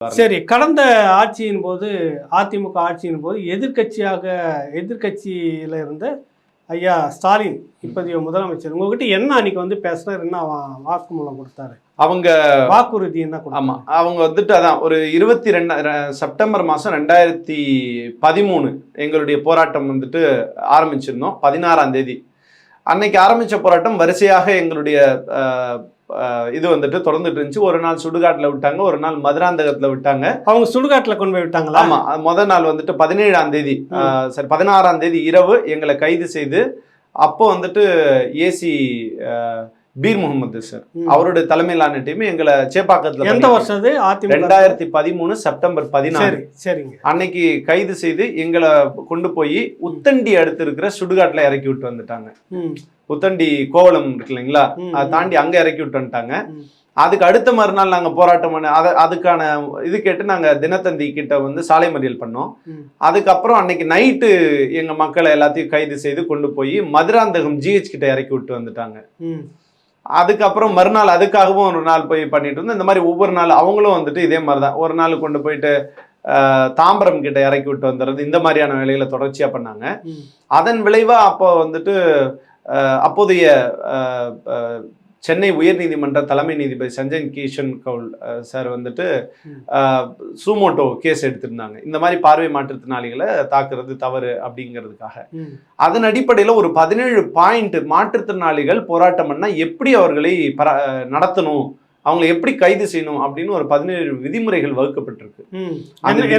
சரி கடந்த ஆட்சியின் போது அதிமுக ஆட்சியின் போது எதிர்க்கட்சியாக எதிர்க்கட்சியில இருந்த ஐயா ஸ்டாலின் இப்போதைய முதலமைச்சர் உங்ககிட்ட என்ன அன்னைக்கு வந்து பேசினார் என்ன வா- வாக்குமூலம் கொடுத்தாரு? அவங்க வாக்குறுதி என்ன ஆமா கொடுத்தாரு அவங்க வந்துட்டு அதான் ஒரு இருபத்தி ரெண்டு செப்டம்பர் மாதம் ரெண்டாயிரத்தி பதிமூணு எங்களுடைய போராட்டம் வந்துட்டு ஆரம்பிச்சிருந்தோம் பதினாறாம் தேதி. அன்னைக்கு ஆரம்பிச்ச போராட்டம் வரிசையாக எங்களுடைய இது வந்துட்டு தொடர்ந்துட்டு இருந்துச்சு ஒரு நாள் சுடுகாட்டில் விட்டாங்க ஒரு நாள் மதுராந்தகத்தில் விட்டாங்க. அவங்க சுடுகாட்டுல கொண்டு போய் விட்டாங்களா? ஆமா அது முத நாள் வந்துட்டு பதினேழாம் தேதி சரி பதினாறாம் தேதி இரவு எங்களை கைது செய்து அப்போ வந்துட்டு ஏசி பீர் முகமது சார். அவருடைய தலைமையிலான டீம் எங்களை சேப்பாக்கத்துல எந்த வருஷம் ரெண்டாயிரத்தி பதிமூணு செப்டம்பர் பதினாறு. சரி சரிங்க. அன்னைக்கு கைது செய்து எங்களை கொண்டு போய் உத்தண்டி அடுத்து இருக்கிற சுடுகாட்டுல இறக்கி விட்டு வந்துட்டாங்க. உத்தண்டி கோவளம் இருக்கு இல்லைங்களா? அதை தாண்டி அங்க இறக்கி விட்டு வந்துட்டாங்க. அதுக்கு அடுத்த மறுநாள் நாங்க போராட்டம் பண்ண அத அதுக்கான இது கேட்டு நாங்க தினத்தந்தி கிட்ட வந்து சாலை மறியல் பண்ணோம். அதுக்கப்புறம் அன்னைக்கு நைட்டு எங்க மக்களை எல்லாத்தையும் கைது செய்து கொண்டு போய் மதுராந்தகம் ஜிஹெச் கிட்ட இறக்கி விட்டு வந்துட்டாங்க. அதுக்கப்புறம் மறுநாள் அதுக்காகவும் ஒரு நாள் போய் பண்ணிட்டு இருந்தோம். இந்த மாதிரி ஒவ்வொரு நாள் அவங்களும் வந்துட்டு இதே மாதிரி தான் ஒரு நாள் கொண்டு போயிட்டு தாம்பரம் கிட்ட இறக்கி விட்டு வந்துடுறது இந்த மாதிரியான வேலைகளை தொடர்ச்சியா பண்ணாங்க. அதன் விளைவா அப்போ வந்துட்டு அப்போதைய சென்னை உயர்நீதிமன்ற தலைமை நீதிபதி சஞ்சய் கிஷன் கவுல் சார் வந்துட்டு சூமோட்டோ கேஸ் எடுத்திருந்தாங்க. இந்த மாதிரி பார்வை மாற்றுத்திறனாளிகளை தாக்குறது தவறு அப்படிங்கிறதுக்காக. அதன் அடிப்படையில் ஒரு பதினேழு பாயிண்ட் மாற்றுத்திறனாளிகள் போராட்டம் பண்ணா எப்படி அவர்களை பர நடத்தணும் அவங்களை எப்படி கைது செய்யணும் அப்படின்னு ஒரு பதினேழு விதிமுறைகள் வகுக்கப்பட்டிருக்கு.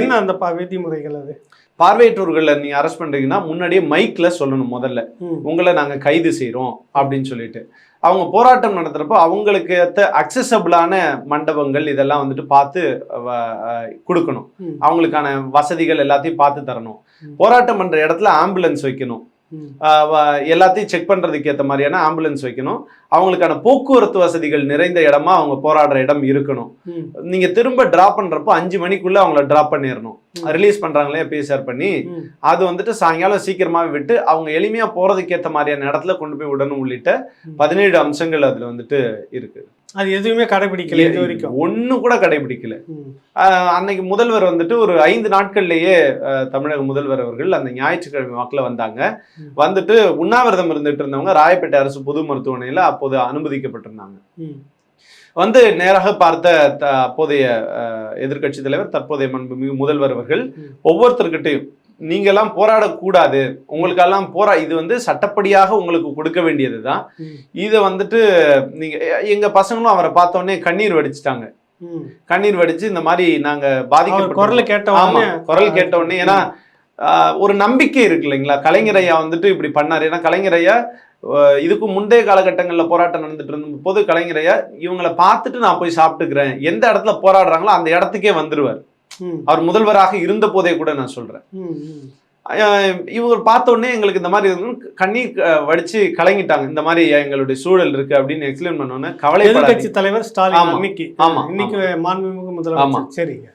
என்ன அந்த விதிமுறைகள் அது? பார்வையற்றோர்களை நீங்க அரெஸ்ட் பண்றீங்கன்னா முன்னாடியே மைக்ல சொல்லணும் முதல்ல. உங்களை நாங்க கைது செய்றோம் அப்படின்னு சொல்லிட்டு. அவங்க போராட்டம் நடத்துறப்போ அவங்களுக்கு ஏற்ற அக்சசபிளான மண்டபங்கள் இதெல்லாம் வந்துட்டு பார்த்து கொடுக்கணும். அவங்களுக்கான வசதிகள் எல்லாத்தையும் பார்த்து தரணும். போராட்டம் பண்ற இடத்துல ஆம்புலன்ஸ் வைக்கணும் எல்லாத்தையும் செக் பண்றதுக்கு ஏற்ற மாதிரியான ஆம்புலன்ஸ் வைக்கணும் அவங்களுக்கான போக்குவரத்து வசதிகள் நிறைந்த இடமா அவங்க போராடுற இடம் இருக்கணும். நீங்க திரும்ப டிராப் பண்றப்போ அஞ்சு மணிக்குள்ள அவங்கள டிராப் பண்ணிடணும். ரிலீஸ் பண்றாங்களே பிஎஸ்ஆர் பண்ணி. அது வந்துட்டு சாயங்காலம் சீக்கிரமாவே விட்டு அவங்க எளிமையா போறதுக்கு ஏற்ற மாதிரியான இடத்துல கொண்டு போய் விடணும் உள்ளிட்ட. பதினேழு அம்சங்கள் அதுல வந்துட்டு இருக்கு அது எதுவுமே கடைபிடிக்கல இது வரைக்கும் ஒண்ணு கூட கடைபிடிக்கல அன்னைக்கு முதல்வர் வந்துட்டு ஒரு ஐந்து நாட்கள்லயே தமிழக முதல்வர் அவர்கள் அந்த ஞாயிற்றுக்கிழமை வாக்குல வந்தாங்க. வந்துட்டு உண்ணாவிரதம் இருந்துட்டு இருந்தவங்க ராயப்பேட்டை அரசு பொது மருத்துவமனையில அப்போது அனுமதிக்கப்பட்டிருந்தாங்க. வந்து நேராக பார்த்த அப்போதைய எதிர்கட்சி தலைவர் தற்போதைய மாண்புமிகு முதல்வர் அவர்கள். ஒவ்வொருத்தர்கிட்டையும் நீங்கெல்லாம் போராடக்கூடாது. உங்களுக்கெல்லாம் போரா இது வந்து சட்டப்படியாக உங்களுக்கு கொடுக்க வேண்டியதுதான். ம். இதை வந்துட்டு நீங்க எங்க பசங்களும் அவரை பார்த்த உடனே கண்ணீர் வடிச்சிட்டாங்க. கண்ணீர் வடிச்சு இந்த மாதிரி நாங்க பாதிக்கப்பட்ட குரலை கேட்ட ஆமா குரல் கேட்ட உடனே ஏன்னா ஒரு நம்பிக்கை இருக்கு இல்லைங்களா? கலைஞர் ஐயா வந்துட்டு இப்படி பண்ணாரு. ஏன்னா கலைஞர் ஐயா ஆஹ், இதுக்கு முந்தைய காலகட்டங்களில் போராட்டம் நடந்துட்டு இருந்த போது கலைஞர் ஐயா இவங்களை பார்த்துட்டு நான் போய் சாப்பிட்டுக்கிறேன். எந்த இடத்துல போராடுறாங்களோ அந்த இடத்துக்கே வந்துருவார். அவர் முதல்வராக இருந்த போதே கூட நான் சொல்றேன் ம். ம். ஆஹ், இவங்க பார்த்த உடனே எங்களுக்கு இந்த மாதிரி கண்ணீர் வடிச்சு கலங்கிட்டாங்க இந்த மாதிரி எங்களுடைய சூழல் இருக்கு அப்படின்னு எக்ஸ்பிளைன் பண்ணோன்னே கவலைப்படாதீங்க எதிர்க்கட்சி தலைவர் ஸ்டாலின் ஆமா. அன்னைக்கு ஆமா, இன்னைக்கு மாண்புமிகு ஆமா. முதலமைச்சர் சரிங்க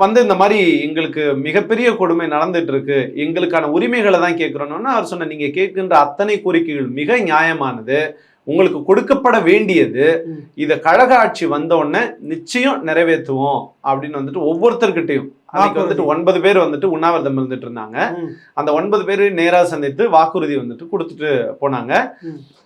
வந்து இந்த மாதிரி எங்களுக்கு மிகப்பெரிய கொடுமை நடந்துட்டு இருக்கு எங்களுக்கான உரிமைகளை தான் கேட்கிறோம்னா அவர் சொன்ன நீங்க கேட்கின்ற அத்தனை கோரிக்கைகள் மிக நியாயமானது உங்களுக்கு கொடுக்கப்பட வேண்டியது. இத கழக ஆட்சி வந்த உடனே நிச்சயம் நிறைவேற்றுவோம் அப்படின்னு வந்துட்டு ஒவ்வொருத்தர்கிட்டையும் அன்னைக்கு வந்துட்டு. ஒன்பது பேர் வந்துட்டு உண்ணாவிரதம் இருந்துட்டு இருந்தாங்க. அந்த ஒன்பது பேர் நேரா சந்தித்து வாக்குறுதி வந்துட்டு கொடுத்துட்டு போனாங்க.